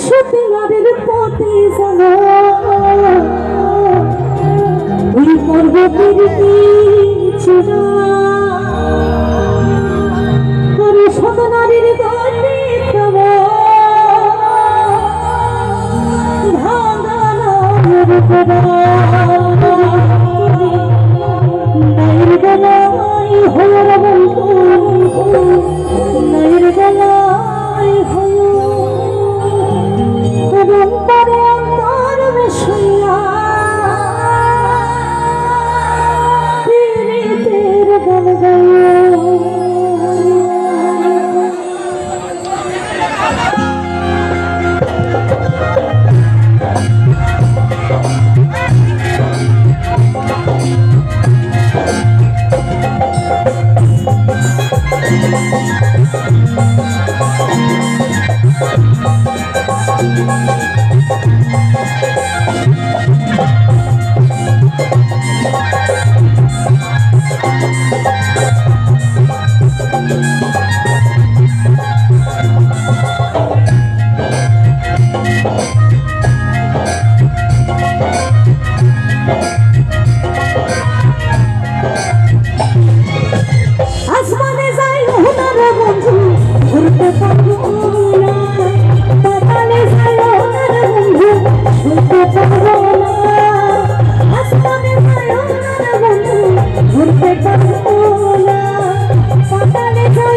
সতীনারের পথে জানো ওই পর্বতের চূড়া গলায় হওয়ার বন্ধু নাইর গলায় Thank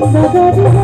দাদা